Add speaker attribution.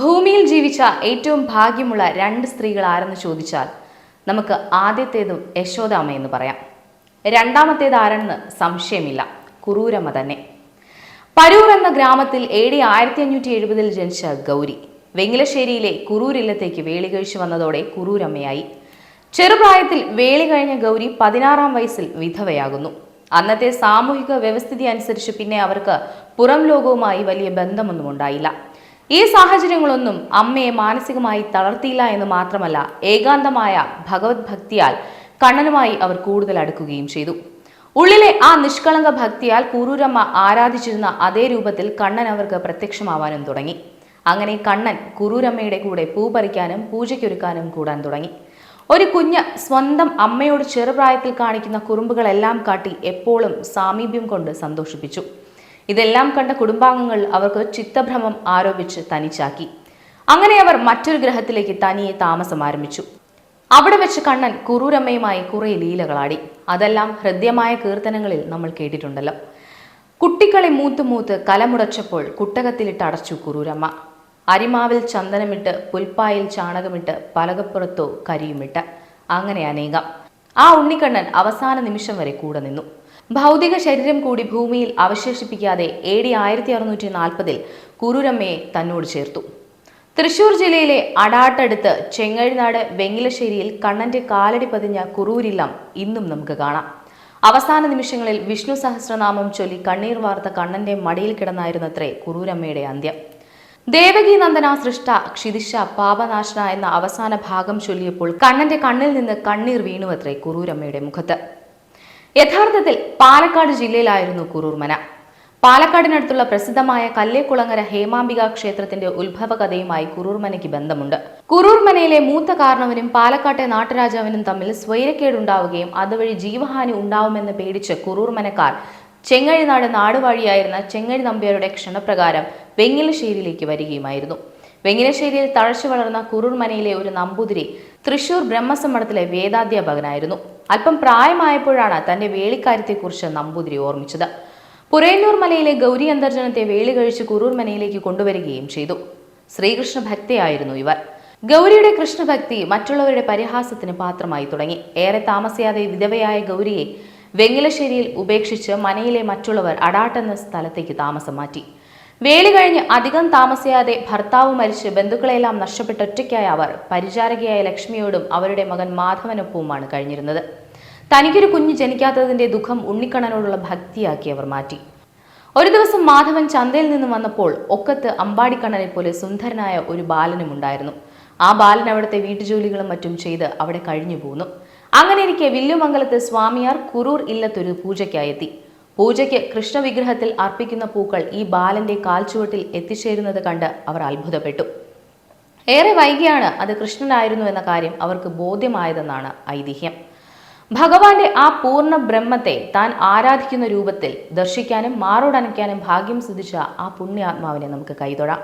Speaker 1: ഭൂമിയിൽ ജീവിച്ച ഏറ്റവും ഭാഗ്യമുള്ള രണ്ട് സ്ത്രീകൾ ആരെന്ന് ചോദിച്ചാൽ നമുക്ക് ആദ്യത്തേതും യശോദാമ്മ എന്ന് പറയാം. രണ്ടാമത്തേത് ആരെന്ന് സംശയമില്ല. കുറൂരമ്മ തന്നെ. പരൂർ എന്ന ഗ്രാമത്തിൽ ഡി ആയിരത്തി അഞ്ഞൂറ്റി എഴുപതിൽ ജനിച്ച ഗൗരി. വെങ്ങിലശ്ശേരിയിലെ കുറൂരില്ലത്തേക്ക് വേളി കഴിച്ചു വന്നതോടെ കുറൂരമ്മയായി. ചെറുപ്രായത്തിൽ വേളി കഴിഞ്ഞ ഗൗരി പതിനാറാം വയസ്സിൽ വിധവയാകുന്നു. അന്നത്തെ സാമൂഹിക വ്യവസ്ഥിതി അനുസരിച്ച് പിന്നെ അവർക്ക് പുറം ലോകവുമായി വലിയ ബന്ധമൊന്നും ഉണ്ടായില്ല. ഈ സാഹചര്യങ്ങളൊന്നും അമ്മയെ മാനസികമായി തളർത്തിയില്ല എന്ന് മാത്രമല്ല ഏകാന്തമായ ഭഗവത് ഭക്തിയാൽ കണ്ണനുമായി അവർ കൂടുതൽ അടുക്കുകയും ചെയ്തു. ഉള്ളിലെ ആ നിഷ്കളങ്ക ഭക്തിയാൽ കൂരൂരമ്മ ആരാധിച്ചിരുന്ന അതേ രൂപത്തിൽ കണ്ണൻ അവർക്ക് പ്രത്യക്ഷമാവാനും തുടങ്ങി. അങ്ങനെ കണ്ണൻ കുറൂരമ്മയുടെ കൂടെ പൂ പറിക്കാനും പൂജയ്ക്കൊരുക്കാനും കൂടാൻ തുടങ്ങി. ഒരു കുഞ്ഞ് സ്വന്തം അമ്മയോട് ചെറുപ്രായത്തിൽ കാണിക്കുന്ന കുറുമ്പുകളെല്ലാം കാട്ടി എപ്പോഴും സാമീപ്യം കൊണ്ട് സന്തോഷിപ്പിച്ചു. ഇതെല്ലാം കണ്ട കുടുംബാംഗങ്ങൾ അവർക്ക് ചിത്തഭ്രമം ആരോപിച്ച് തനിച്ചാക്കി. അങ്ങനെ അവർ മറ്റൊരു ഗ്രഹത്തിലേക്ക് തനിയെ താമസം ആരംഭിച്ചു. അവിടെ വെച്ച് കണ്ണൻ കുറൂരമ്മയുമായി കുറെ ലീലകളാടി. അതെല്ലാം ഹൃദ്യമായ കീർത്തനങ്ങളിൽ നമ്മൾ കേട്ടിട്ടുണ്ടല്ലോ. കുട്ടികളെ മൂത്ത് മൂത്ത് കലമുടച്ചപ്പോൾ കുട്ടകത്തിലിട്ട് അടച്ചു കുറൂരമ്മ. അരിമാവിൽ ചന്ദനമിട്ട് പുൽപ്പായിൽ ചാണകമിട്ട് പലകപ്പുറത്തോ കരിയുമിട്ട്. അങ്ങനെ അനേകം. ആ ഉണ്ണിക്കണ്ണൻ അവസാന നിമിഷം വരെ കൂടെ നിന്നു. ഭൗതിക ശരീരം കൂടി ഭൂമിയിൽ അവശേഷിപ്പിക്കാതെ എ ഡി ആയിരത്തി അറുന്നൂറ്റി നാൽപ്പതിൽ കുരുരമ്മയെ തന്നോട് ചേർത്തു. തൃശൂർ ജില്ലയിലെ അടാട്ടടുത്ത് ചെങ്ങഴിനാട് വെങ്ങിലശ്ശേരിയിൽ കണ്ണന്റെ കാലടി പതിഞ്ഞ കുറൂരില്ലം ഇന്നും നമുക്ക് കാണാം. അവസാന നിമിഷങ്ങളിൽ വിഷ്ണു സഹസ്രനാമം ചൊല്ലി കണ്ണീർ വാർത്ത കണ്ണന്റെ മടിയിൽ കിടന്നായിരുന്നത്രേ കുറൂരമ്മയുടെ അന്ത്യം. ദേവകി നന്ദന സൃഷ്ട ക്ഷിതിശ പാപനാശന എന്ന അവസാന ഭാഗം ചൊല്ലിയപ്പോൾ കണ്ണന്റെ കണ്ണിൽ നിന്ന് കണ്ണീർ വീണുവത്രേ കുറൂരമ്മയുടെ മുഖത്ത്. യഥാർത്ഥത്തിൽ പാലക്കാട് ജില്ലയിലായിരുന്നു കുറൂർമന. പാലക്കാടിനടുത്തുള്ള പ്രസിദ്ധമായ കല്ലേക്കുളങ്ങര ഹേമാംബിക ക്ഷേത്രത്തിന്റെ ഉത്ഭവ കഥയുമായി കുറൂർമനയ്ക്ക് ബന്ധമുണ്ട്. കുറൂർമനയിലെ മൂത്ത കാരണവനും പാലക്കാട്ടെ നാട്ടുരാജാവിനും തമ്മിൽ സ്വൈരക്കേടുണ്ടാവുകയും അതുവഴി ജീവഹാനി ഉണ്ടാവുമെന്ന് പേടിച്ച് കുറൂർമനക്കാർ ചെങ്ങഴിനാട് നാടുവാഴിയായിരുന്ന ചെങ്ങഴി നമ്പ്യാരുടെ ക്ഷണപ്രകാരം വെങ്ങിലശ്ശേരിയിലേക്ക് വരികയുമായിരുന്നു. വെങ്ങിലശ്ശേരിയിൽ തഴച്ചു വളർന്ന കുറൂർമനയിലെ ഒരു നമ്പൂതിരി തൃശൂർ ബ്രഹ്മസമ്മടത്തിലെ വേദാധ്യാപകനായിരുന്നു. അല്പം പ്രായമായപ്പോഴാണ് തന്റെ വേളിക്കാര്യത്തെക്കുറിച്ച് നമ്പൂതിരി ഓർമ്മിച്ചത്. പുരയന്നൂർ മലയിലെ ഗൗരി അന്തർജനത്തെ വേളി കഴിച്ച് കുറൂർ മനയിലേക്ക് കൊണ്ടുവരികയും ചെയ്തു. ശ്രീകൃഷ്ണ ഭക്തയായിരുന്നു ഇവർ. ഗൗരിയുടെ കൃഷ്ണഭക്തി മറ്റുള്ളവരുടെ പരിഹാസത്തിന് പാത്രമായി തുടങ്ങി. ഏറെ താമസിയാതെ വിധവയായ ഗൗരിയെ വെങ്ങിലശ്ശേരിയിൽ ഉപേക്ഷിച്ച് മനയിലെ മറ്റുള്ളവർ അടാട്ടെന്ന സ്ഥലത്തേക്ക് താമസം മാറ്റി. വേലി കഴിഞ്ഞ് അധികം താമസിയാതെ ഭർത്താവ് മരിച്ച് ബന്ധുക്കളെല്ലാം നഷ്ടപ്പെട്ട ഒറ്റയ്ക്കായ അവർ പരിചാരകയായ ലക്ഷ്മിയോടും അവരുടെ മകൻ മാധവനൊപ്പവുമാണ് കഴിഞ്ഞിരുന്നത്. തനിക്കൊരു കുഞ്ഞ് ജനിക്കാത്തതിന്റെ ദുഃഖം ഉണ്ണിക്കണ്ണനോടുള്ള ഭക്തിയാക്കി അവർ മാറ്റി. ഒരു ദിവസം മാധവൻ ചന്തയിൽ നിന്ന് വന്നപ്പോൾ ഒക്കത്ത് അമ്പാടിക്കണ്ണനെ പോലെ സുന്ദരനായ ഒരു ബാലനും ഉണ്ടായിരുന്നു ആ ബാലൻ അവിടുത്തെ വീട്ടുജോലികളും മറ്റും ചെയ്ത് അവിടെ കഴിഞ്ഞു പോന്നു. അങ്ങനെ ഇരിക്കെ വില്ലുമംഗലത്ത് സ്വാമിയാർ കുറൂർ ഇല്ലത്തൊരു പൂജയ്ക്കായെത്തി. പൂജയ്ക്ക് കൃഷ്ണവിഗ്രഹത്തിൽ അർപ്പിക്കുന്ന പൂക്കൾ ഈ ബാലന്റെ കാൽച്ചുവട്ടിൽ എത്തിച്ചേരുന്നത് കണ്ട് അവർ അത്ഭുതപ്പെട്ടു. ഏറെ വൈകിയാണ് അത് കൃഷ്ണനായിരുന്നു എന്ന കാര്യം അവർക്ക് ബോധ്യമായതെന്നാണ് ഐതിഹ്യം. ഭഗവാന്റെ ആ പൂർണ ബ്രഹ്മത്തെ താൻ ആരാധിക്കുന്ന രൂപത്തിൽ ദർശിക്കാനും മാറോടനയ്ക്കാനും ഭാഗ്യം സിദ്ധിച്ച ആ പുണ്യാത്മാവിനെ നമുക്ക് കൈതൊഴാം.